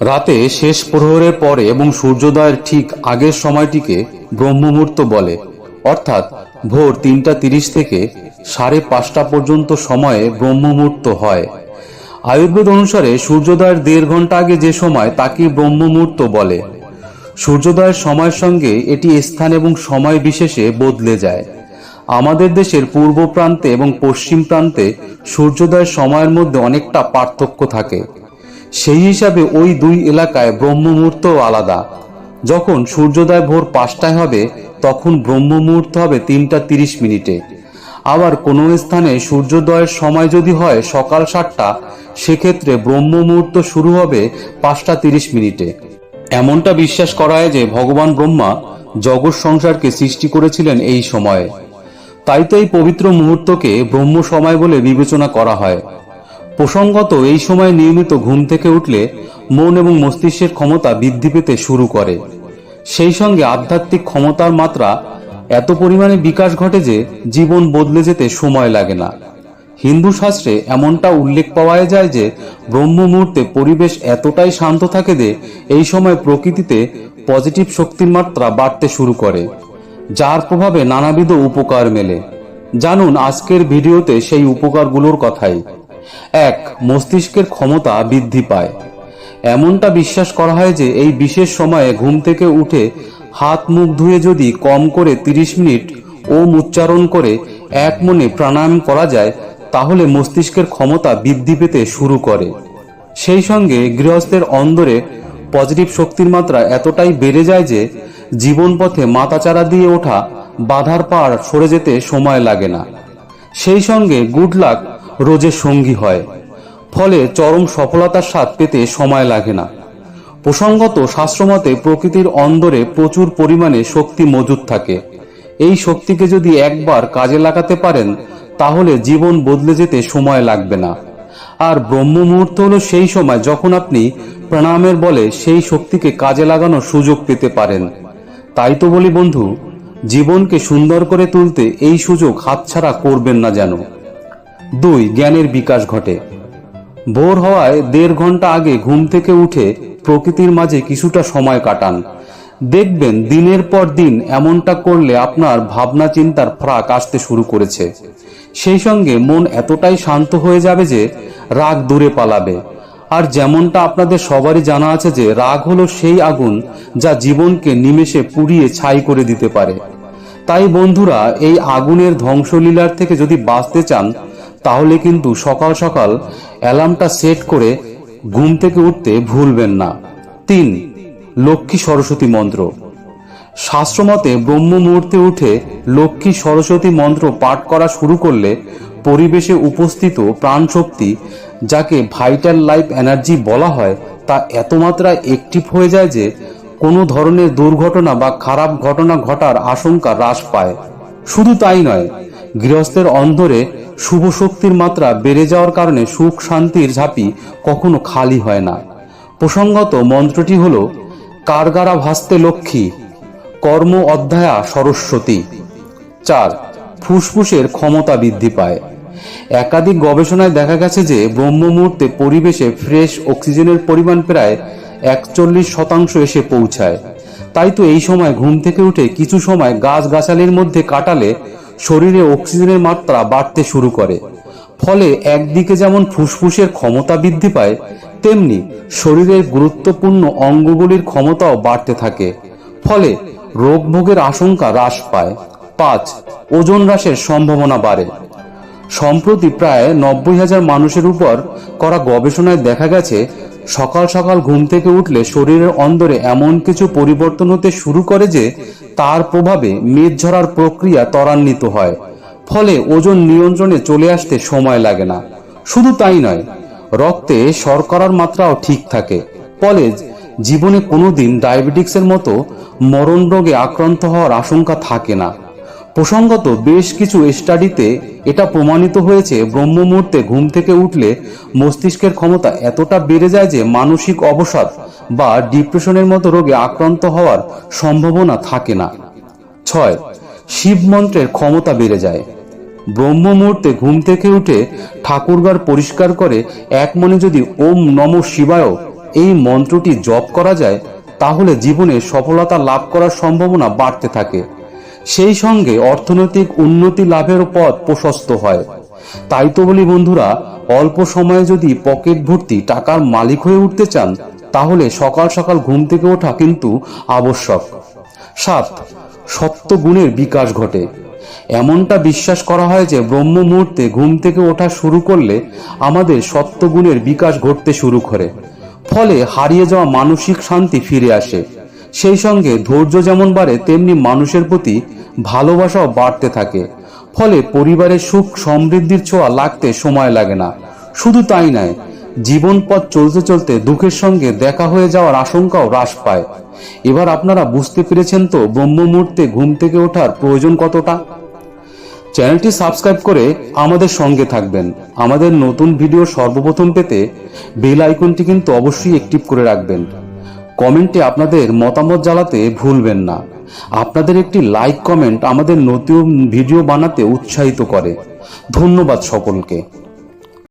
রাতে শেষ প্রহরের পরে এবং সূর্যোদয়ের ঠিক আগের সময়টিকে ব্রহ্মমুহূর্ত বলে। অর্থাৎ ভোর তিনটা তিরিশ থেকে সাড়ে পাঁচটা পর্যন্ত সময়ে ব্রহ্মমুহূর্ত হয়। আয়ুর্বেদ অনুসারে সূর্যোদয়ের দেড় ঘণ্টা আগে যে সময় তাকে ব্রহ্মমুহূর্ত বলে। সূর্যোদয়ের সময়ের সঙ্গে এটি স্থান এবং সময় বিশেষে বদলে যায়। আমাদের দেশের পূর্ব প্রান্তে এবং পশ্চিম প্রান্তে সূর্যোদয়ের সময়ের মধ্যে অনেকটা পার্থক্য থাকে। সেই হিসাবে ওই দুই এলাকায় ব্রহ্ম মুহূর্ত আলাদা। যখন সূর্যোদয় ভোর পাঁচটায় হবে, তখন ব্রহ্ম মুহূর্ত হবে তিনটা তিরিশ মিনিটে। আবার কোনো স্থানে সূর্যোদয়ের সময় যদি হয় সকাল সাতটা, সেক্ষেত্রে ব্রহ্ম মুহূর্ত শুরু হবে পাঁচটা তিরিশ মিনিটে। এমনটা বিশ্বাস করা যে ভগবান ব্রহ্মা জগৎ সংসারকে সৃষ্টি করেছিলেন এই সময়ে। তাই তো এই পবিত্র মুহূর্তকে ব্রহ্ম সময় বলে বিবেচনা করা হয়। প্রসঙ্গত, এই সময় নিয়মিত ঘুম থেকে উঠলে মন এবং মস্তিষ্কের ক্ষমতা বৃদ্ধি পেতে শুরু করে। সেই সঙ্গে আধ্যাত্মিক ক্ষমতার মাত্রা এত পরিমাণে বিকাশ ঘটে যে জীবন বদলে যেতে সময় লাগে না। হিন্দু শাস্ত্রে এমনটা উল্লেখ পাওয়া যায় যে ব্রহ্ম মুহূর্তে পরিবেশ এতটাই শান্ত থাকে যে, এই সময় প্রকৃতিতে পজিটিভ শক্তির মাত্রা বাড়তে শুরু করে, যার প্রভাবে নানাবিধ উপকার মেলে। জানুন, আজকের ভিডিওতে সেই উপকারগুলোর কথাই। এক, মস্তিষ্কের ক্ষমতা বৃদ্ধি পায়। এমনটা বিশ্বাস করা হয় যে এই বিশেষ সময়ে ঘুম থেকে উঠে হাত মুখ ধুয়ে যদি কম করে 30 মিনিট ওম উচ্চারণ করে এক মনে প্রাণায়াম করা যায়, তাহলে মস্তিষ্কের ক্ষমতা বৃদ্ধি পেতে শুরু করে। সেই সঙ্গে গৃহস্থের অন্দরে পজিটিভ শক্তির মাত্রা এতটাই বেড়ে যায় যে জীবন পথে মাথাচাড়া দিয়ে ওঠা, বাধার পাড় সরে যেতে সময় লাগে না। সেই সঙ্গে গুড লাক রোজের সঙ্গী হয়। ফলে চরম সফলতার স্বাদ পেতে সময় লাগে না। প্রসঙ্গত, শাস্ত্রমতে প্রকৃতির অন্দরে প্রচুর পরিমাণে শক্তি মজুদ থাকে। এই শক্তিকে যদি একবার কাজে লাগাতে পারেন, তাহলে জীবন বদলে যেতে সময় লাগবে না। আর ব্রহ্ম মুহূর্ত হলো সেই সময় যখন আপনি প্রাণায়ামের বলে সেই শক্তিকে কাজে লাগানোর সুযোগ পেতে পারেন। তাই তো বলি বন্ধু, জীবনকে সুন্দর করে তুলতে এই সুযোগ হাতছাড়া করবেন না যেন। দুই, জ্ঞানের বিকাশ ঘটে। ভোর হওয়ায় দেড় ঘণ্টা আগে ঘুম থেকে উঠে প্রকৃতির মাঝে কিছুটা সময় কাটান। দেখবেন দিনের পর দিন এমনটা করলে আপনার ভাবনা চিন্তার ফ্রাক আসতে শুরু করেছে। সেই সঙ্গে মন এতটাই শান্ত হয়ে যাবে যে রাগ দূরে পালাবে। আর যেমনটা আপনাদের সবারই জানা আছে যে রাগ হলো সেই আগুন যা জীবনকে নিমেষে পুড়িয়ে ছাই করে দিতে পারে। তাই বন্ধুরা, এই আগুনের ধ্বংসলীলার থেকে যদি বাঁচতে চান তাহলে কিন্তু সকাল সকাল অ্যালার্মটা সেট করে ঘুম থেকে উঠতে ভুলবেন না। তিন, লক্ষ্মী সরস্বতী মন্ত্র। শাস্ত্রমতে ব্রহ্ম মুহূর্তে উঠে লক্ষ্মী সরস্বতী মন্ত্র পাঠ করা শুরু করলে পরিবেশে উপস্থিত প্রাণশক্তি, যাকে ভাইটাল লাইফ এনার্জি বলা হয়, তা এত মাত্রায় অ্যাক্টিভ হয়ে যায় যে কোনো ধরনের দুর্ঘটনা বা খারাপ ঘটনা ঘটার আশঙ্কা হ্রাস পায়। শুধু তাই নয়, গৃহস্থের অন্ধরে শুভ শক্তির মাত্রা বেড়ে যাওয়ার কারণে সুখ শান্তির ঝাঁপি কখনো খালি হয় না। প্রসঙ্গত মন্ত্রটি হল, কারগারা ভাস্তে লক্ষ্মী, কর্ম অধ্যায়া সরস্বতী। চার, ফুসফুসের ক্ষমতা বৃদ্ধি পায়। একাধিক গবেষণায় দেখা গেছে যে ব্রহ্ম মুহূর্তে পরিবেশে ফ্রেশ অক্সিজেনের পরিমাণ প্রায় একচল্লিশ শতাংশ এসে পৌঁছায়। তাই তো এই সময় ঘুম থেকে উঠে কিছু সময় গাছ গাছালির মধ্যে কাটালে শরীরে অক্সিজেনের মাত্রা বাড়তে শুরু করে। ফলে একদিকে যেমন ফুসফুসের ক্ষমতা বৃদ্ধি পায়, তেমনি শরীরের গুরুত্বপূর্ণ অঙ্গগুলির ক্ষমতাও বাড়তে থাকে। ফলে রোগ ভোগের আশঙ্কা হ্রাস পায়। পাঁচ, ওজন হ্রাসের সম্ভাবনা বাড়ে। সম্প্রতি প্রায় নব্বই হাজার মানুষের উপর করা গবেষণায় দেখা গেছে সকাল সকাল ঘুম থেকে উঠলে শরীরের অন্দরে এমন কিছু পরিবর্তন হতে শুরু করে যে তার প্রভাবে মেদ ঝরার প্রক্রিয়া ত্বরান্বিত হয়। ফলে ওজন নিয়ন্ত্রণে চলে আসতে সময় লাগে না। শুধু তাই নয়, রক্তে শর্করার মাত্রাও ঠিক থাকে। ফলে জীবনে কোনোদিন ডায়াবেটিক্সের মতো মরণ রোগে আক্রান্ত হওয়ার আশঙ্কা থাকে না। প্রসঙ্গত বেশ কিছু স্টাডিতে এটা প্রমাণিত হয়েছে ব্রহ্ম মুহূর্তে ঘুম থেকে উঠলে মস্তিষ্কের ক্ষমতা এতটা বেড়ে যায় যে মানসিক অবসাদ বা ডিপ্রেশনের মতো রোগে আক্রান্ত হওয়ার সম্ভাবনা থাকে না। ছয়, শিব মন্ত্রের ক্ষমতা বেড়ে যায়। ব্রহ্ম মুহূর্তে ঘুম থেকে উঠে ঠাকুরঘর পরিষ্কার করে এক মনে যদি ওম নম শিবায় এই মন্ত্রটি জপ করা যায়, তাহলে জীবনে সফলতা লাভ করার সম্ভাবনা বাড়তে থাকে। সেই সঙ্গে অর্থনৈতিক উন্নতি লাভের পথ প্রশস্ত হয়। তাই তো বলি বন্ধুরা, অল্প সময়ে যদি পকেট ভর্তি টাকার মালিক হয়ে উঠতে চান, তাহলে সকাল সকাল ঘুম থেকে ওঠা কিন্তু আবশ্যক। সাত, সত্য গুণের বিকাশ ঘটে। এমনটা বিশ্বাস করা হয় যে ব্রহ্ম মুহূর্তে ঘুম থেকে ওঠা শুরু করলে আমাদের সত্য গুণের বিকাশ ঘটতে শুরু করে। ফলে হারিয়ে যাওয়া মানসিক শান্তি ফিরে আসে। সেই সঙ্গে ধৈর্য যেমন বাড়ে, তেমনি মানুষের প্রতি ভালোবাসাও বাড়তে থাকে। ফলে পরিবারের সুখ সমৃদ্ধির ছোঁয়া লাগতে সময় লাগে না। শুধু তাই নয় জীবন পথ চলতে চলতে দুঃখের সঙ্গে দেখা হয়ে যাওয়ার আশঙ্কাও হ্রাস পায়। এবার আপনারা বুঝতে পেরেছেন তো ব্রহ্ম মুহূর্তে ঘুম থেকে ওঠার প্রয়োজন কতটা? চ্যানেলটি সাবস্ক্রাইব করে আমাদের সঙ্গে থাকবেন। আমাদের নতুন ভিডিও সর্বপ্রথম পেতে বেল আইকনটি কিন্তু অবশ্যই অ্যাক্টিভ করে রাখবেন। কমেন্টে আপনাদের মতামত জ্বালাতে ভুলবেন না। আপনাদের একটি লাইক কমেন্ট আমাদের নতুন ভিডিও বানাতে উৎসাহিত করে। ধন্যবাদ সকলকে।